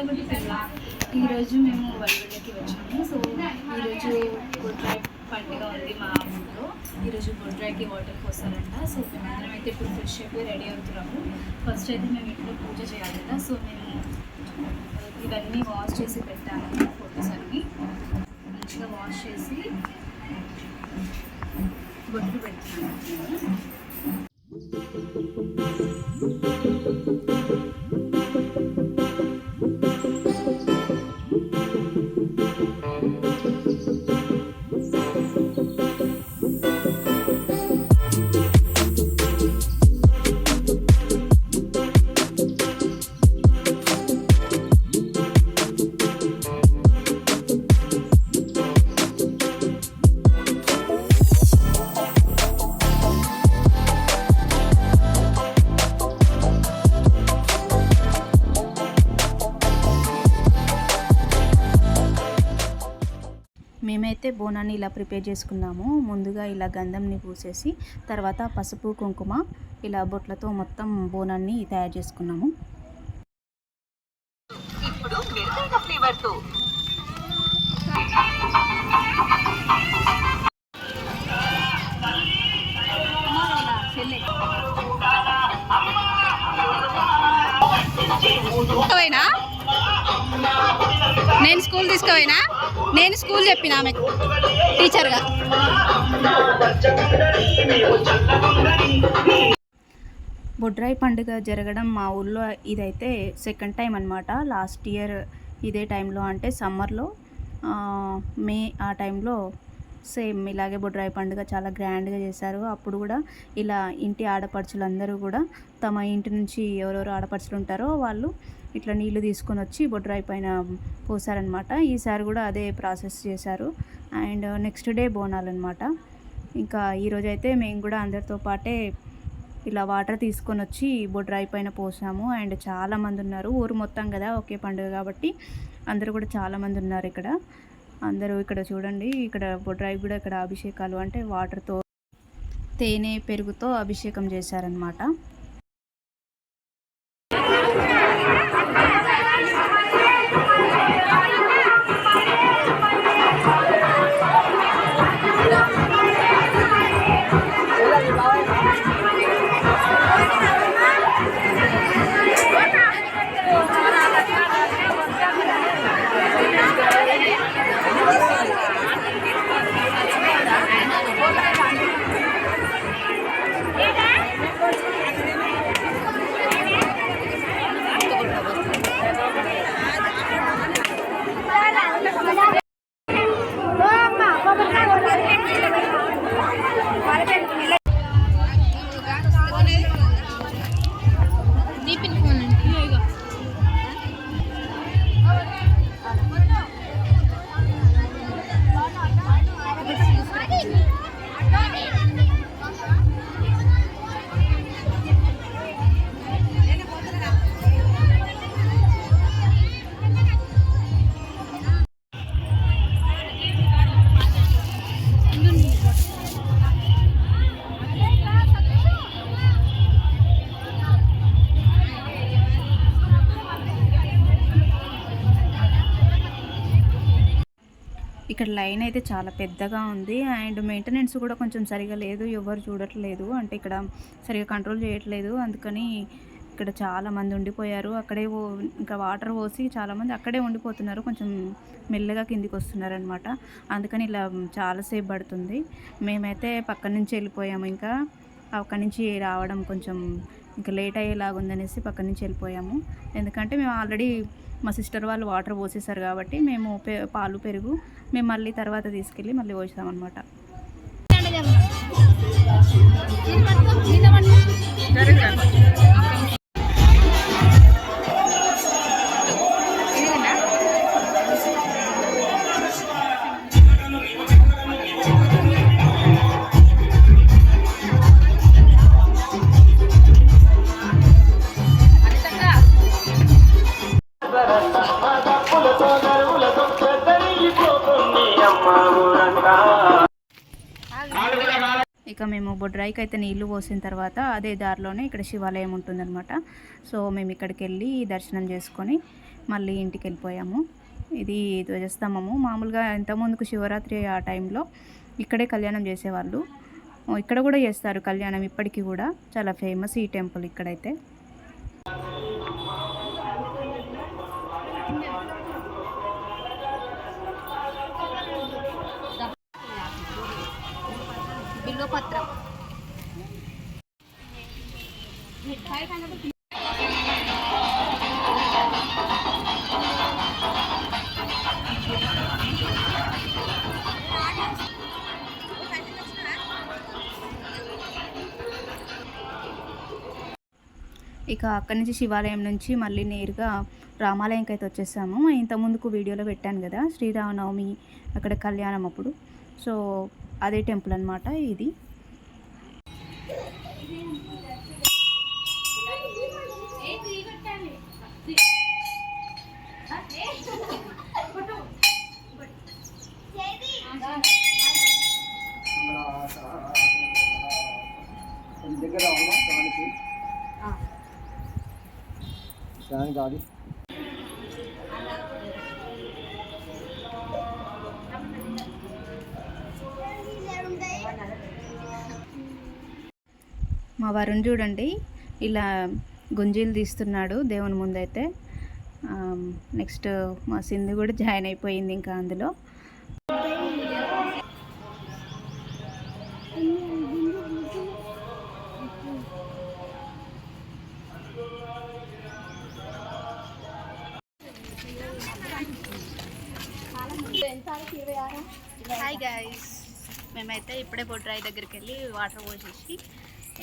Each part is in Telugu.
ఈరోజు మేము వల్గొండకి వచ్చాము. సో ఈరోజు బొడ్రాయి పండుగ ఉంది మా ఊళ్ళో ఈరోజు బొడ్రాయికి వాటర్ పోస్తారంట. సో మేమందరం అయితే ఇప్పుడు ఫ్రెష్ అయిపోయి రెడీ అవుతున్నాము. ఫస్ట్ అయితే మేము ఇంట్లో పూజ చేయాలంట సో మేము ఇవన్నీ వాష్ చేసి పెట్టాను ఫొటోస్ అన్నీ మంచిగా వాష్ చేసి బొట్లు పెట్టాను మేమైతే బోనాన్ని ఇలా ప్రిపేర్ చేసుకున్నాము. ముందుగా ఇలా గంధంని పూసేసి తర్వాత పసుపు కుంకుమ ఇలా బొట్లతో మొత్తం బోనాన్ని తయారు చేసుకున్నాము. ఇప్పుడు మెరుగైన ఫ్లేవర్తో. తీసుకుపోయినా? నేను స్కూల్ తీసుకుపోయినా? నేను స్కూల్ చెప్పిన ఆమె టీచర్గా. బొడ్రాయి పండుగ జరగడం మా ఊళ్ళో ఇదైతే సెకండ్ టైం అనమాట లాస్ట్ ఇయర్ ఇదే టైంలో అంటే సమ్మర్లో మే ఆ టైంలో సేమ్ ఇలాగే బొడ్రాయి పండుగ చాలా గ్రాండ్గా చేశారు. అప్పుడు కూడా ఇలా ఇంటి ఆడపడుచులందరూ కూడా తమ ఇంటి నుంచి ఎవరెవరు ఆడపడుచులు ఉంటారో వాళ్ళు ఇట్లా నీళ్ళు తీసుకొని వచ్చి బొడ్రాయి పైన పోసారనమాట ఈసారి కూడా అదే ప్రాసెస్ చేశారు. అండ్ నెక్స్ట్ డే బోనాలు అనమాట ఇంకా ఈరోజైతే మేము కూడా అందరితో పాటే ఇలా వాటర్ తీసుకొని వచ్చి బొడ్రాయి పైన పోసాము. అండ్ చాలామంది ఉన్నారు. ఊరు మొత్తం కదా ఒకే పండుగ కాబట్టి అందరూ కూడా చాలామంది ఉన్నారు ఇక్కడ. అందరూ ఇక్కడ చూడండి ఇక్కడ బొడ్రాయి కూడా ఇక్కడ అభిషేకాలు అంటే వాటర్తో తేనె పెరుగుతో అభిషేకం చేశారనమాట ఇక్కడ లైన్ అయితే చాలా పెద్దగా ఉంది. అండ్ మెయింటెనెన్స్ కూడా కొంచెం సరిగా లేదు. ఎవరు చూడట్లేదు. అంటే ఇక్కడ సరిగా కంట్రోల్ చేయట్లేదు. అందుకని ఇక్కడ చాలామంది ఉండిపోయారు. అక్కడే ఓ- ఇంకా వాటర్ పోసి చాలామంది అక్కడే ఉండిపోతున్నారు. కొంచెం మెల్లగా కిందికి వస్తున్నారు అనమాట అందుకని ఇలా చాలాసేపు పడుతుంది. మేమైతే పక్క నుంచి వెళ్ళిపోయాము ఇంకా. అక్కడి నుంచి రావడం కొంచెం ఇంకా లేట్ అయ్యేలాగా ఉందనేసి పక్క నుంచి వెళ్ళిపోయాము. ఎందుకంటే మేము ఆల్రెడీ మా సిస్టర్ వాళ్ళు వాటర్ పోసేసారు కాబట్టి మేము పాలు పెరుగు మేము మళ్ళీ తర్వాత తీసుకెళ్ళి మళ్ళీ పోసామన్నమాట ఇక మేము బొడ్రాయికి అయితే నీళ్ళు పోసిన తర్వాత అదే దారిలోనే ఇక్కడ శివాలయం ఉంటుందన్నమాట. సో మేము ఇక్కడికి వెళ్ళి దర్శనం చేసుకొని మళ్ళీ ఇంటికి వెళ్ళిపోయాము ఇది ధ్వజస్తంభము. మామూలుగా ఇంతకుముందుకు శివరాత్రి ఆ టైంలో ఇక్కడే కళ్యాణం చేసేవాళ్ళు. ఇక్కడ కూడా చేస్తారు కళ్యాణం ఇప్పటికీ కూడా. చాలా ఫేమస్ ఈ టెంపుల్ ఇక్కడైతే. ఇక అక్కడి నుంచి శివాలయం నుంచి మళ్ళీ నేరుగా రామాలయంకి అయితే వచ్చేసాము. ఇంతకుముందుకు వీడియోలో పెట్టాను కదా శ్రీరామనవమి అక్కడ కళ్యాణం అప్పుడు. సో అదే టెంపుల్ అనమాట ఇది. కానీ కాదు మా వరుణ్ చూడండి ఇలా గుంజీలు తీస్తున్నాడు దేవుని ముందైతే. నెక్స్ట్ మా సింధు కూడా జాయిన్ అయిపోయింది ఇంకా అందులో. హాయ్ గైస్ మేమైతే ఇప్పుడే బొడ్రాయి దగ్గరికి వెళ్ళి వాటర్ పోసేసి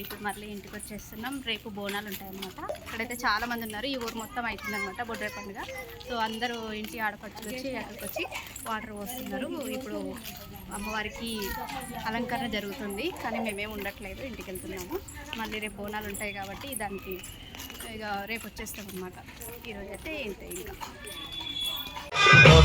ఇప్పుడు మళ్ళీ ఇంటికి వచ్చేస్తున్నాం. రేపు బోనాలు ఉంటాయన్నమాట. ఇక్కడైతే చాలా మంది ఉన్నారు. ఈ ఊరు మొత్తం అవుతుందన్నమాట బొడ్రాయి పండుగ. సో అందరూ ఇంటి ఆడపచ్చులు వచ్చి అక్కడికి వచ్చి వాటర్ పోస్తున్నారు. ఇప్పుడు అమ్మవారికి అలంకరణ జరుగుతుంది. కానీ మేమేం ఉండట్లేదు. ఇంటికి వెళ్తున్నాము. మళ్ళీ రేపు బోనాలు ఉంటాయి కాబట్టి దానికి ఇక రేపు వచ్చేస్తాం అనమాట ఈరోజు అయితే ఇంతే ఇంకా.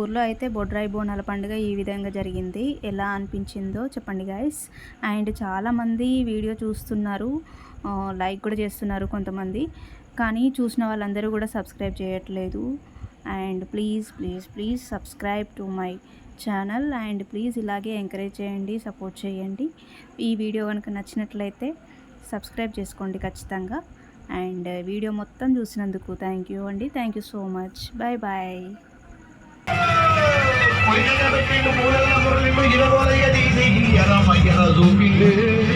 ఊర్లో అయితే బొడ్రాయి బోనాల పండుగ ఈ విధంగా జరిగింది. ఎలా అనిపించిందో చెప్పండి గాయస్ అండ్ చాలామంది వీడియో చూస్తున్నారు. లైక్ కూడా చేస్తున్నారు కొంతమంది. కానీ చూసిన వాళ్ళందరూ కూడా సబ్స్క్రైబ్ చేయట్లేదు. And please please please subscribe to my channel and please ఇలాగే ఎంకరేజ్ చేయండి సపోర్ట్ చేయండి. ఈ వీడియో కనుక నచ్చినట్లయితే సబ్స్క్రైబ్ చేసుకోండి ఖచ్చితంగా. అండ్ వీడియో మొత్తం చూసినందుకు థ్యాంక్ యూ అండి. Thank you so much bye bye ولنبتل مولى الامر لمجرى ولا يديه يرى ما يرى ذو بالله